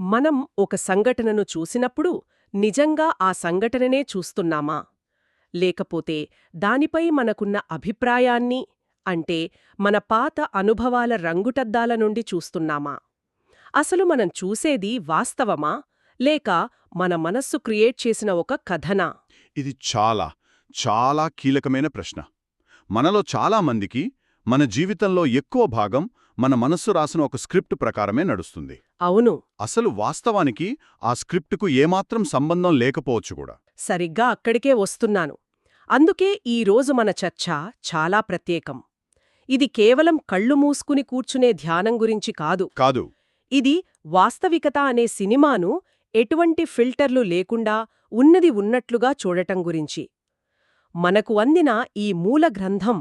మనం ఒక సంఘటనను చూసినప్పుడు నిజంగా ఆ సంఘటననే చూస్తున్నామా? లేకపోతే దానిపై మనకున్న అభిప్రాయాన్ని అంటే మన పాత అనుభవాల రంగుటద్దాల నుండి చూస్తున్నామా? అసలు మనం చూసేది వాస్తవమా? లేక మన మనస్సు క్రియేట్ చేసిన ఒక కథనా? ఇది చాలా చాలా కీలకమైన ప్రశ్న. మనలో చాలా మందికి మన జీవితంలో ఎక్కువ భాగం మన మనస్సు రాసిన ఒక స్క్రిప్ట్ ప్రకారమే నడుస్తుంది. అవును. అసలు వాస్తవానికి ఆ స్క్రిప్టుకు ఏమాత్రం సంబంధం లేకపోవచ్చు కూడా. సరిగ్గా అక్కడికే వస్తున్నాను. అందుకే ఈ రోజు మన చర్చ చాలా ప్రత్యేకం. ఇది కేవలం కళ్ళు మూసుకుని కూర్చునే ధ్యానం గురించి కాదు. కాదు. ఇది వాస్తవికత అనే సినిమాను ఎటువంటి ఫిల్టర్లు లేకుండా ఉన్నది ఉన్నట్లుగా చూడటం గురించి. మనకు అందిన ఈ మూల గ్రంథం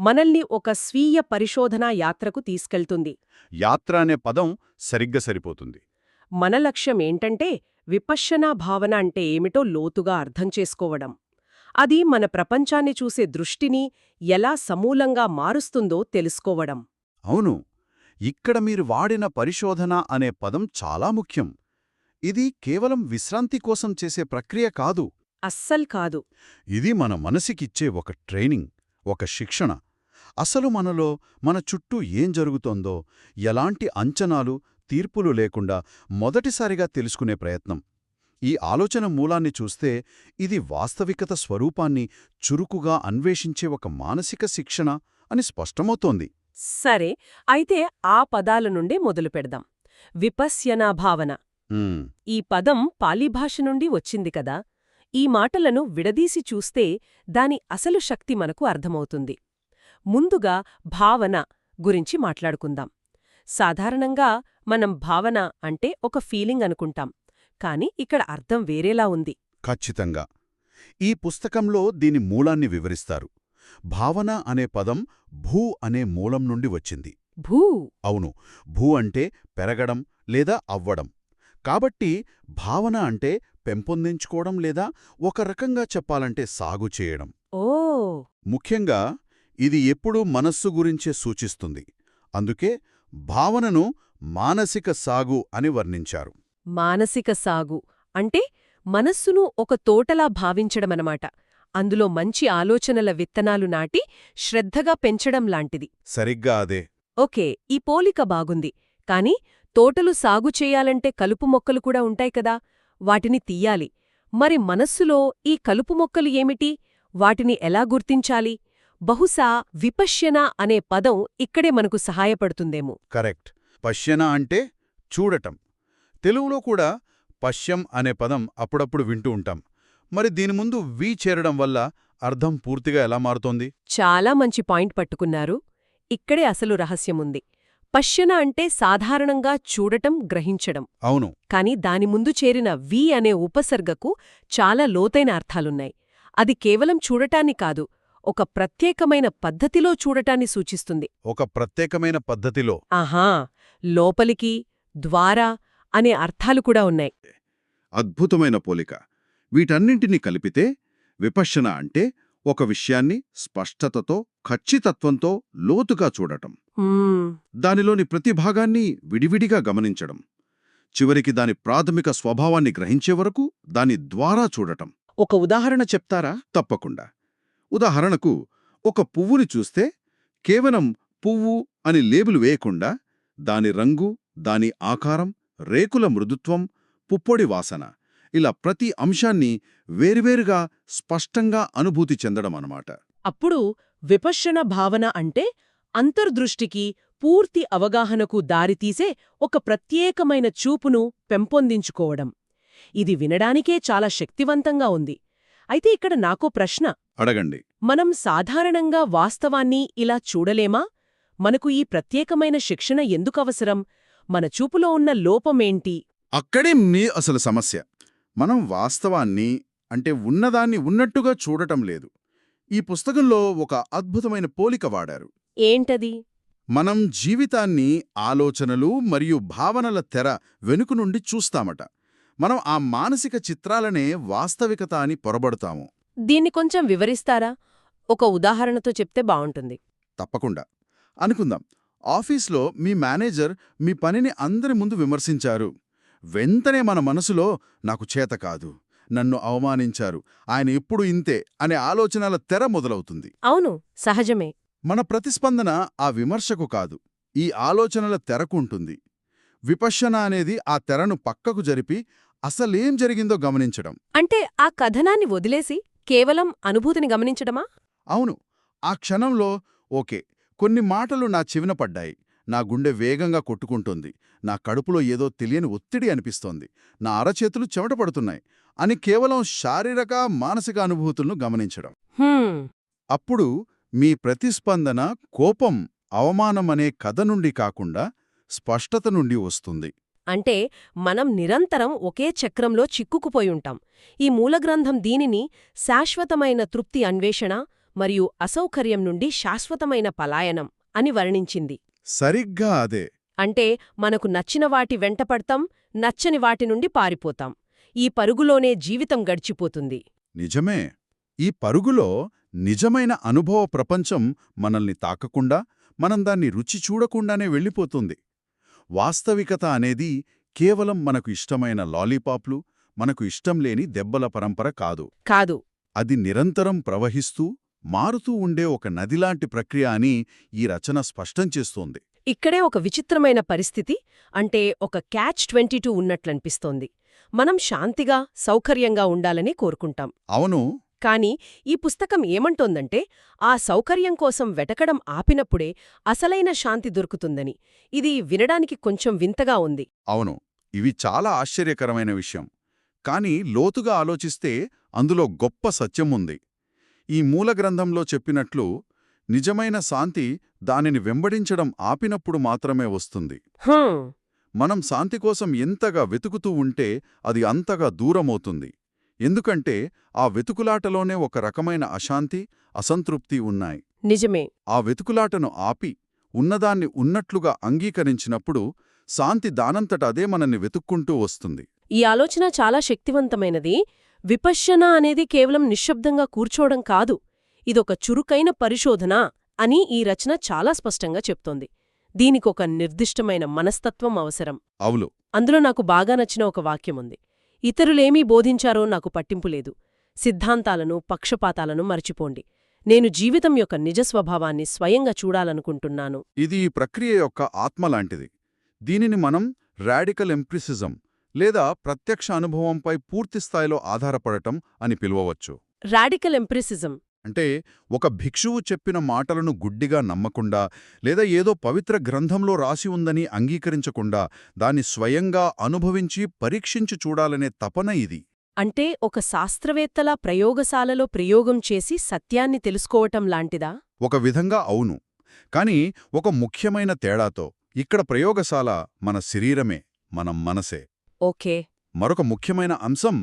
మనల్ని ఒక స్వీయ పరిశోధనా యాత్రకు తీసుకెళ్తుంది. యాత్ర అనే పదం సరిగ్గా సరిపోతుంది. మన లక్ష్యం ఏంటంటే విపశ్యనా భావన అంటే ఏమిటో లోతుగా అర్థం చేసుకోవడం. అది మన ప్రపంచాన్ని చూసే దృష్టిని ఎలా సమూలంగా మారుస్తుందో తెలుసుకోవడం. అవును. ఇక్కడ మీరు వాడిన పరిశోధన అనే పదం చాలా ముఖ్యం. ఇది కేవలం విశ్రాంతి కోసం చేసే ప్రక్రియ కాదు. అస్సల్ కాదు. ఇది మన మనసికిచ్చే ఒక ట్రైనింగ్ ఒక శిక్షణ. అసలు మనలో మన చుట్టూ ఏం జరుగుతోందో ఎలాంటి అంచనాలు తీర్పులు లేకుండా మొదటిసారిగా తెలుసుకునే ప్రయత్నం. ఈ ఆలోచన మూలాన్ని చూస్తే ఇది వాస్తవికత స్వరూపాన్ని చురుకుగా అన్వేషించే ఒక మానసిక శిక్షణ అని స్పష్టమవుతోంది. సరే అయితే ఆ పదాల నుండే మొదలు పెడదాం. విపశ్యనా భావన. ఈ పదం పాలీభాష నుండి వచ్చింది కదా. ఈ మాటలను విడదీసి చూస్తే దాని అసలు శక్తి మనకు అర్థమవుతుంది. ముందుగా భావన గురించి మాట్లాడుకుందాం. సాధారణంగా మనం భావన అంటే ఒక ఫీలింగ్ అనుకుంటాం కాని ఇక్కడ అర్థం వేరేలా ఉంది. ఖచ్చితంగా. ఈ పుస్తకంలో దీని మూలాన్ని వివరిస్తారు. భావన అనే పదం భూ అనే మూలం నుండి వచ్చింది. భూ? అవును. భూ అంటే పెరగడం లేదా అవ్వడం. కాబట్టి భావన అంటే పెంపొందించుకోవడం లేదా ఒక రకంగా చెప్పాలంటే సాగు చేయడం. ఓ! ముఖ్యంగా ఇది ఎప్పుడూ మనస్సు గురించే సూచిస్తుంది. అందుకే భావనను మానసిక సాగు అని వర్ణించారు. మానసిక సాగు అంటే మనస్సును ఒక తోటలా భావించడమనమాట. అందులో మంచి ఆలోచనల విత్తనాలు నాటి శ్రద్ధగా పెంచడం లాంటిది. సరిగ్గా అదే. ఓకే ఈ పోలిక బాగుంది. కాని తోటలు సాగు చేయాలంటే కలుపు మొక్కలు కూడా ఉంటాయి కదా? వాటిని తీయాలి. మరి మనస్సులో ఈ కలుపు మొక్కలు ఏమిటి? వాటిని ఎలా గుర్తించాలి? బహుశా విపశ్యన అనే పదం ఇక్కడే మనకు సహాయపడుతుందేమో. కరెక్ట్. పశ్యన అంటే చూడటం. తెలుగులో కూడా పశ్యం అనే పదం అప్పుడప్పుడు వింటూ ఉంటాం. మరి దీని ముందు వి చేరడం వల్ల అర్థం పూర్తిగా ఎలా మారుతోంది? చాలా మంచి పాయింట్ పట్టుకున్నారు. ఇక్కడే అసలు రహస్యముంది పశ్యన అంటే సాధారణంగా చూడటం గ్రహించడం. అవును. కాని దాని ముందు చేరిన వి అనే ఉపసర్గకు చాలా లోతైన అర్థాలున్నాయి. అది కేవలం చూడటాన్ని కాదు ఒక ప్రత్యేకమైన పద్ధతిలో చూడటాన్ని సూచిస్తుంది. ఒక ప్రత్యేకమైన పద్ధతిలో? ఆహా! లోపలికి ద్వారా అనే అర్థాలు కూడా ఉన్నాయి. అద్భుతమైన పోలిక. వీటన్నింటినీ కలిపితే విపశ్యన అంటే ఒక విషయాన్ని స్పష్టతతో ఖచ్చితత్వంతో లోతుగా చూడటం. దానిలోని ప్రతి భాగాన్ని విడివిడిగా గమనించడం. చివరికి దాని ప్రాథమిక స్వభావాన్ని గ్రహించే వరకు దాని ద్వారా చూడటం. ఒక ఉదాహరణ చెప్తారా? తప్పకుండా. ఉదాహరణకు ఒక పువ్వుని చూస్తే కేవలం పువ్వు అని లేబుల్ వేయకుండా దాని రంగు దాని ఆకారం రేకుల మృదుత్వం పుప్పొడి వాసన ఇలా ప్రతి అంశాన్ని వేర్వేరుగా స్పష్టంగా అనుభూతి చెందడం అన్నమాట అప్పుడు విపశ్యన భావన అంటే అంతర్దృష్టికి పూర్తి అవగాహనకు దారితీసే ఒక ప్రత్యేకమైన చూపును పెంపొందించుకోవడం. ఇది వినడానికే చాలా శక్తివంతంగా ఉంది. అయితే ఇక్కడ నాకో ప్రశ్న. అడగండి. మనం సాధారణంగా వాస్తవాన్ని ఇలా చూడలేమా? మనకు ఈ ప్రత్యేకమైన శిక్షణ ఎందుకవసరం మన చూపులో ఉన్న లోపమేంటి అక్కడే మీ అసలు సమస్య. మనం వాస్తవాన్ని అంటే ఉన్నదాన్ని ఉన్నట్టుగా చూడటం లేదు. ఈ పుస్తకంలో ఒక అద్భుతమైన పోలిక వాడారు. ఏంటది? మనం జీవితాన్ని ఆలోచనలు మరియు భావనల తెర వెనుక నుండి చూస్తామట. మనం ఆ మానసిక చిత్రాలనే వాస్తవికత అని పొరబడతాము. దీన్ని కొంచెం వివరిస్తారా? ఒక ఉదాహరణతో చెప్తే బావుంటుంది తప్పకుండా. అనుకుందాం. ఆఫీస్లో మీ మేనేజర్ మీ పనిని అందరి ముందు విమర్శించారు. వెంటనే మన మనసులో నాకు చేత కాదు. నన్ను అవమానించారు. ఆయన ఎప్పుడు ఇంతే అనే ఆలోచనల తెర మొదలవుతుంది. అవును. సహజమే. మన ప్రతిస్పందన ఆ విమర్శకు కాదు. ఈ ఆలోచనల తెరకు ఉంటుంది. విపశ్యన అనేది ఆ తెరను పక్కకు జరిపి అసలేం జరిగిందో గమనించడం. అంటే ఆ కథనాన్ని వదిలేసి కేవలం అనుభూతిని గమనించడమా? అవును. ఆ క్షణంలో ఓకే కొన్ని మాటలు నా చెవిన పడ్డాయి. నా గుండె వేగంగా కొట్టుకుంటోంది. నా కడుపులో ఏదో తెలియని ఒత్తిడి అనిపిస్తోంది. నా అరచేతులు చెమట పడుతున్నాయి అని కేవలం శారీరక మానసిక అనుభూతులను గమనించడం. అప్పుడు మీ ప్రతిస్పందన కోపం అవమానం అనే కథ నుండి కాకుండా స్పష్టత నుండి వస్తుంది. అంటే మనం నిరంతరం ఒకే చక్రంలో చిక్కుకుపోయి ఉంటాం ఈ మూలగ్రంథం దీనిని శాశ్వతమైన తృప్తి అన్వేషణ మరియు అసౌకర్యం నుండి శాశ్వతమైన పలాయనం అని వర్ణించింది. సరిగ్గా అదే. అంటే మనకు నచ్చిన వాటి వెంటపడతాం నచ్చని వాటి నుండి పారిపోతాం. ఈ పరుగులోనే జీవితం గడిచిపోతుంది. నిజమే. ఈ పరుగులో నిజమైన అనుభవ ప్రపంచం మనల్ని తాకకుండా మనం దాన్ని రుచి చూడకుండానే వెళ్ళిపోతుంది. వాస్తవికత అనేది కేవలం మనకు ఇష్టమైన లాలీపాప్లు మనకు ఇష్టం లేని దెబ్బల పరంపర కాదు. కాదు. అది నిరంతరం ప్రవహిస్తూ మారుతూ ఉండే ఒక నదిలాంటి ప్రక్రియ అని ఈ రచన స్పష్టం చేస్తోంది. ఇక్కడే ఒక విచిత్రమైన పరిస్థితి అంటే ఒక క్యాచ్ ట్వంటీ టూ ఉన్నట్లనిపిస్తోంది. మనం శాంతిగా సౌకర్యంగా ఉండాలని కోరుకుంటాం. అవును. కాని ఈ పుస్తకం ఏమంటోందంటే ఆ సౌకర్యం కోసం వెటకడం ఆపినప్పుడే అసలైన శాంతి దొరుకుతుందని. ఇది వినడానికి కొంచెం వింతగా ఉంది. అవును ఇవి చాలా ఆశ్చర్యకరమైన విషయం. కాని లోతుగా ఆలోచిస్తే అందులో గొప్ప సత్యం ఉంది. ఈ మూల గ్రంథంలో చెప్పినట్లు నిజమైన శాంతి దానిని వెంబడించడం ఆపినప్పుడు మాత్రమే వస్తుంది. హం, మనం శాంతి కోసం ఎంతగా వెతుకుతూ ఉంటే అది అంతగా దూరమవుతుంది. ఎందుకంటే ఆ వెతుకులాటలోనే ఒక రకమైన అశాంతి అసంతృప్తి ఉన్నాయి. నిజమే. ఆ వెతుకులాటను ఆపి ఉన్నదాన్ని ఉన్నట్లుగా అంగీకరించినప్పుడు శాంతి దానంతట అదే మనల్ని వెతుక్కుంటూ వస్తుంది. ఈ ఆలోచన చాలా శక్తివంతమైనది. విపశ్యన అనేది కేవలం నిశ్శబ్దంగా కూర్చోవడం కాదు. ఇదొక చురుకైన పరిశోధన అని ఈ రచన చాలా స్పష్టంగా చెప్తోంది. దీనికొక నిర్దిష్టమైన మనస్తత్వం అవసరం. అవులు అందులో నాకు బాగా నచ్చిన ఒక వాక్యముంది ఇతరులేమీ బోధించారో నాకు పట్టింపు లేదు. సిద్ధాంతాలను పక్షపాతాలను మర్చిపోండి. నేను జీవితం యొక్క నిజ స్వభావాన్ని స్వయంగా చూడాలనుకుంటున్నాను. ఇది ఈ ప్రక్రియ యొక్క ఆత్మ లాంటిది. దీనిని మనం రాడికల్ ఎంప్రిసిజం లేదా ప్రత్యక్ష అనుభవంపై పూర్తిస్థాయిలో ఆధారపడటం అని పిలువవచ్చు. రాడికల్ ఎంప్రిసిజం అంటే ఒక భిక్షువు చెప్పిన మాటలను గుడ్డిగా నమ్మకుండా లేదా ఏదో పవిత్ర గ్రంథంలో రాసి ఉందని అంగీకరించకుండా దాన్ని స్వయంగా అనుభవించి పరీక్షించి చూడాలనే తపన ఇది. అంటే ఒక శాస్త్రవేత్తలా ప్రయోగశాలలో ప్రయోగం చేసి సత్యాన్ని తెలుసుకోవటం లాంటిదా? ఒక విధంగా అవును. కాని ఒక ముఖ్యమైన తేడాతో ఇక్కడ ప్రయోగశాల మన శరీరమే మన మనసే. ఓకే. మరొక ముఖ్యమైన అంశం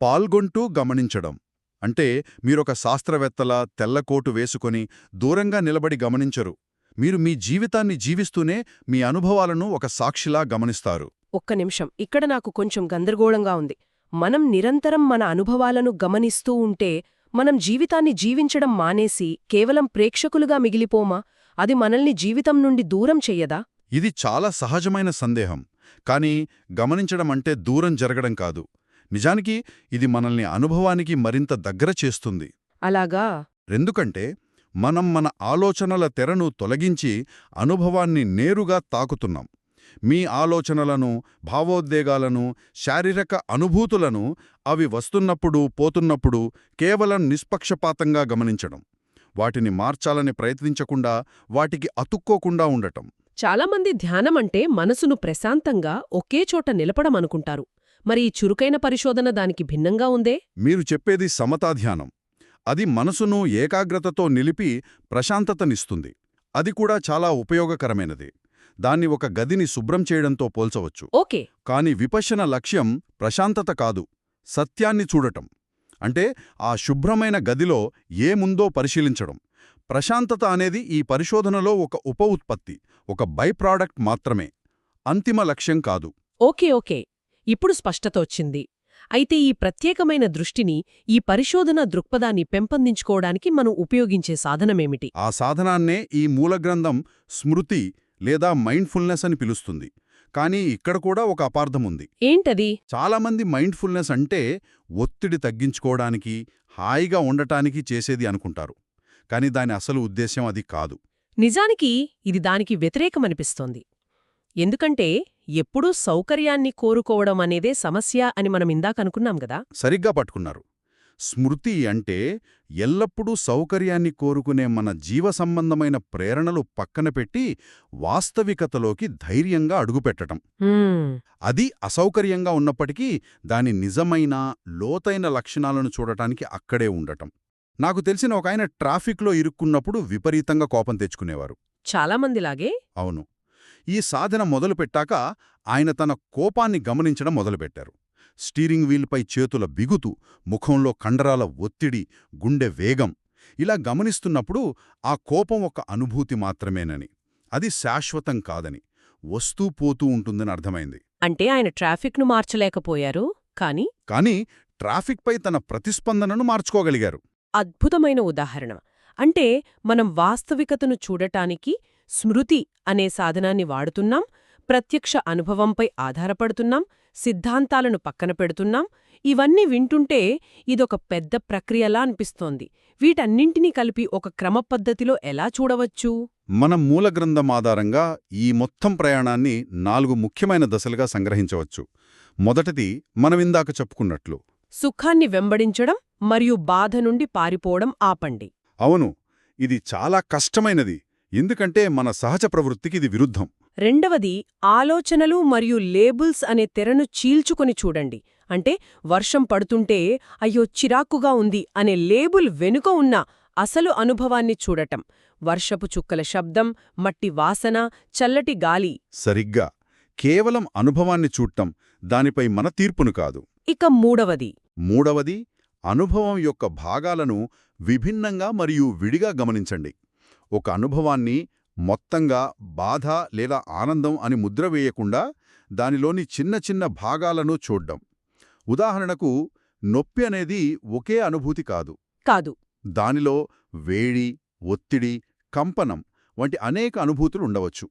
పాల్గొంటూ గమనించడం. అంటే మీరొక శాస్త్రవేత్తలా తెల్లకోటు వేసుకొని దూరంగా నిలబడి గమనించరు. మీరు మీ జీవితాన్ని జీవిస్తూనే మీ అనుభవాలను ఒక సాక్షిలా గమనిస్తారు. ఒక్క నిమిషం. ఇక్కడ నాకు కొంచెం గందరగోళంగా ఉంది. మనం నిరంతరం మన అనుభవాలను గమనిస్తూ ఉంటే మనం జీవితాన్ని జీవించడం మానేసి కేవలం ప్రేక్షకులుగా మిగిలిపోమా? అది మనల్ని జీవితం నుండి దూరం చెయ్యదా? ఇది చాలా సహజమైన సందేహం. కానీ గమనించడం అంటే దూరం జరగడం కాదు. నిజానికి ఇది మనల్ని అనుభవానికి మరింత దగ్గర చేస్తుంది. అలాగా? ఎందుకంటే మనం మన ఆలోచనల తెరను తొలగించి అనుభవాన్ని నేరుగా తాకుతున్నాం. మీ ఆలోచనలను భావోద్వేగాలను శారీరక అనుభూతులను అవి వస్తున్నప్పుడు పోతున్నప్పుడు కేవలం నిష్పక్షపాతంగా గమనించడం. వాటిని మార్చాలని ప్రయత్నించకుండా వాటికి అతుక్కోకుండా ఉండటం. చాలామంది ధ్యానమంటే మనసును ప్రశాంతంగా ఒకే చోట నిలపడం అనుకుంటారు మరి ఈ చురుకైన పరిశోధన దానికి భిన్నంగా ఉందే? మీరు చెప్పేది సమతాధ్యానం. అది మనసును ఏకాగ్రతతో నిలిపి ప్రశాంతతనిస్తుంది. అది కూడా చాలా ఉపయోగకరమైనది. దాన్ని ఒక గదిని శుభ్రం చేయడంతో పోల్చవచ్చు. ఓకే. కాని విపశ్యన లక్ష్యం ప్రశాంతత కాదు సత్యాన్ని చూడటం. అంటే ఆ శుభ్రమైన గదిలో ఏముందో పరిశీలించడం. ప్రశాంతత అనేది ఈ పరిశోధనలో ఒక ఉప ఉత్పత్తి ఒక బై ప్రాడక్ట్ మాత్రమే. అంతిమ లక్ష్యం కాదు. Okay okay. ఇప్పుడు స్పష్టత వచ్చింది. అయితే ఈ ప్రత్యేకమైన దృష్టిని ఈ పరిశోధన దృక్పథాన్ని పెంపొందించుకోవడానికి మనం ఉపయోగించే సాధనమేమిటి? ఆ సాధనాన్నే ఈ మూలగ్రంథం స్మృతి లేదా మైండ్ఫుల్నెస్ అని పిలుస్తుంది. కానీ ఇక్కడ కూడా ఒక అపార్థం ఉంది ఏంటది? చాలామంది మైండ్ఫుల్నెస్ అంటే ఒత్తిడి తగ్గించుకోవడానికి హాయిగా ఉండటానికి చేసేది అనుకుంటారు. కానీ దాని అసలు ఉద్దేశ్యం అది కాదు. నిజానికి ఇది దానికి వ్యతిరేకమనిపిస్తోంది. ఎందుకంటే ఎప్పుడూ సౌకర్యాన్ని కోరుకోవడం అనేదే సమస్య అని మనం ఇందాకనుకున్నాం గదా సరిగ్గా పట్టుకున్నారు. స్మృతి అంటే ఎల్లప్పుడూ సౌకర్యాన్ని కోరుకునే మన జీవ సంబంధమైన ప్రేరణలు పక్కన పెట్టి వాస్తవికతలోకి ధైర్యంగా అడుగుపెట్టటం. అది అసౌకర్యంగా ఉన్నప్పటికీ దాని నిజమైన లోతైన లక్షణాలను చూడటానికి అక్కడే ఉండటం. నాకు తెలిసిన ఒక ఆయన ట్రాఫిక్లో ఇరుక్కున్నప్పుడు విపరీతంగా కోపం తెచ్చుకునేవారు. చాలామందిలాగే అవును. ఈ సాధన మొదలుపెట్టాక ఆయన తన కోపాన్ని గమనించడం మొదలుపెట్టారు. స్టీరింగ్ వీల్పై చేతుల బిగుతు ముఖంలో కండరాల ఒత్తిడి గుండె వేగం ఇలా గమనిస్తున్నప్పుడు ఆ కోపం ఒక అనుభూతి మాత్రమేనని. అది శాశ్వతం కాదని. వస్తూ పోతూ ఉంటుందని అర్థమైంది. అంటే ఆయన ట్రాఫిక్ను మార్చలేకపోయారు కాని? కానీ ట్రాఫిక్పై తన ప్రతిస్పందనను మార్చుకోగలిగారు. అద్భుతమైన ఉదాహరణ. అంటే మనం వాస్తవికతను చూడటానికి స్మృతి అనే సాధనాన్ని వాడుతున్నాం ప్రత్యక్ష అనుభవంపై ఆధారపడుతున్నాం సిద్ధాంతాలను పక్కన పెడుతున్నాం. ఇవన్నీ వింటుంటే ఇదొక పెద్ద ప్రక్రియలా అనిపిస్తోంది. వీటన్నింటినీ కలిపి ఒక క్రమపద్ధతిలో ఎలా చూడవచ్చు? మన మూల గ్రంథం ఆధారంగా ఈ మొత్తం ప్రయాణాన్ని నాలుగు ముఖ్యమైన దశలుగా సంగ్రహించవచ్చు. మొదటిది మనమిందాక చెప్పుకున్నట్లు. సుఖాన్ని వెంబడించడం మరియు బాధ నుండి పారిపోవడం ఆపండి. అవును ఇది చాలా కష్టమైనది. ఎందుకంటే మన సహజ ప్రవృత్తికి ఇది విరుద్ధం. రెండవది ఆలోచనలు మరియు లేబుల్స్ అనే తెరను చీల్చుకొని చూడండి. అంటే వర్షం పడుతుంటే అయ్యో చిరాకుగా ఉంది అనే లేబుల్ వెనుక ఉన్న అసలు అనుభవాన్ని చూడటం. వర్షపు చుక్కల శబ్దం మట్టి వాసన చల్లటి గాలి. సరిగ్గా. కేవలం అనుభవాన్ని చూడటం దానిపై మన తీర్పును కాదు. ఇక మూడవది. మూడవది అనుభవం యొక్క భాగాలను విభిన్నంగా మరియు విడిగా గమనించండి. ఒక అనుభవాన్ని మొత్తంగా బాధ లేదా ఆనందం అని ముద్ర వేయకుండా దానిలోని చిన్న చిన్న భాగాలను చూడ్డం. ఉదాహరణకు నొప్పి అనేది ఒకే అనుభూతి కాదు. కాదు. దానిలో వేడి ఒత్తిడి కంపనం వంటి అనేక అనుభూతులు ఉండవచ్చు.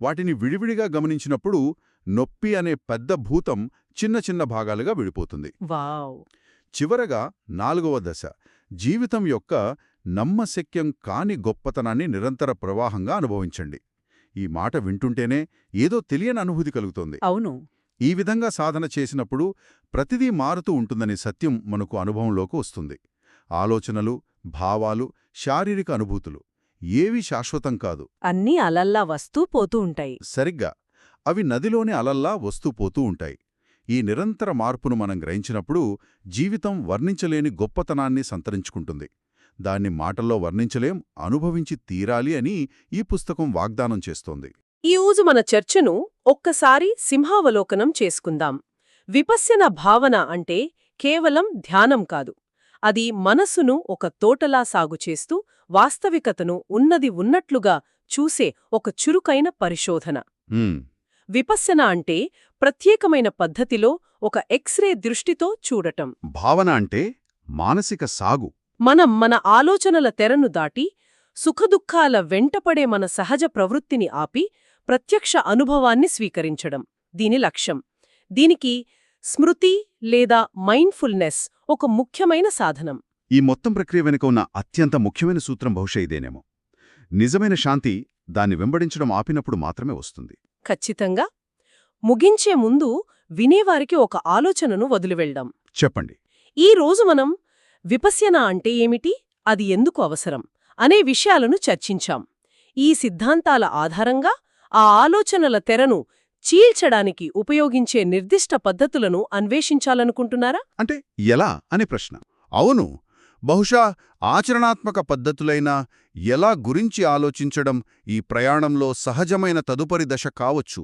వాటిని విడివిడిగా గమనించినప్పుడు నొప్పి అనే పెద్ద భూతం చిన్న చిన్న భాగాలుగా విడిపోతుంది. వావ్! చివరగా నాలుగవ దశ జీవితం యొక్క నమ్మశక్యం కాని గొప్పతనాన్ని నిరంతర ప్రవాహంగా అనుభవించండి. ఈ మాట వింటుంటేనే ఏదో తెలియని అనుభూతి కలుగుతోంది. అవును. ఈ విధంగా సాధన చేసినప్పుడు ప్రతిదీ మారుతూ ఉంటుందనే సత్యం మనకు అనుభవంలోకి వస్తుంది. ఆలోచనలు భావాలు శారీరక అనుభూతులు ఏవీ శాశ్వతం కాదు. అన్నీ అలల్లా వస్తూ పోతూ ఉంటాయి. సరిగ్గా అవి నదిలోని అలల్లా వస్తూ పోతూ ఉంటాయి. ఈ నిరంతర మార్పును మనం గ్రహించినప్పుడు జీవితం వర్ణించలేని గొప్పతనాన్ని సంతరించుకుంటుంది. దాన్ని మాటల్లో వర్ణించలేం అనుభవించి తీరాలి అని ఈ పుస్తకం వాగ్దానం చేస్తోంది. ఈ రోజు మన చర్చను ఒక్కసారి సింహావలోకనం చేసుకుందాం. విపశ్యన భావన అంటే కేవలం ధ్యానం కాదు. అది మనసును ఒక తోటలా సాగు చేస్తూ వాస్తవికతను ఉన్నది ఉన్నట్లుగా చూసే ఒక చురుకైన పరిశోధన. విపశ్యన అంటే ప్రత్యేకమైన పద్ధతిలో ఒక ఎక్స్రే దృష్టితో చూడటం. భావన అంటే మానసిక సాగు. మనం మన ఆలోచనల తెరను దాటి సుఖదుఖాల వెంటపడే మన సహజ ప్రవృత్తిని ఆపి ప్రత్యక్ష అనుభవాన్ని స్వీకరించడం. దీని లక్ష్యం. దీనికి స్మృతి లేదా మైండ్ఫుల్నెస్ ఒక ముఖ్యమైన సాధనం. ఈ మొత్తం ప్రక్రియ వెనుక ఉన్న అత్యంత ముఖ్యమైన సూత్రం బహుశా ఇదేనేమో. నిజమైన శాంతి దాన్ని వెంబడించడం ఆపినప్పుడు మాత్రమే వస్తుంది. ఖచ్చితంగా. ముగించే ముందు వినేవారికి ఒక ఆలోచనను వదిలివెళ్దాం చెప్పండి. ఈ రోజు మనం విపశ్యన అంటే ఏమిటి? అది ఎందుకు అవసరం? అనే విషయాలను చర్చించాం. ఈ సిద్ధాంతాల ఆధారంగా ఆ ఆలోచనల తెరను చీల్చడానికి ఉపయోగించే నిర్దిష్ట పద్ధతులను అన్వేషించాలనుకుంటున్నారా? అంటే ఎలా అనే ప్రశ్న. అవును. బహుశా ఆచరణాత్మక పద్ధతులైన ఎలా గురించి ఆలోచించడం ఈ ప్రయాణంలో సహజమైన తదుపరి దశ కావచ్చు.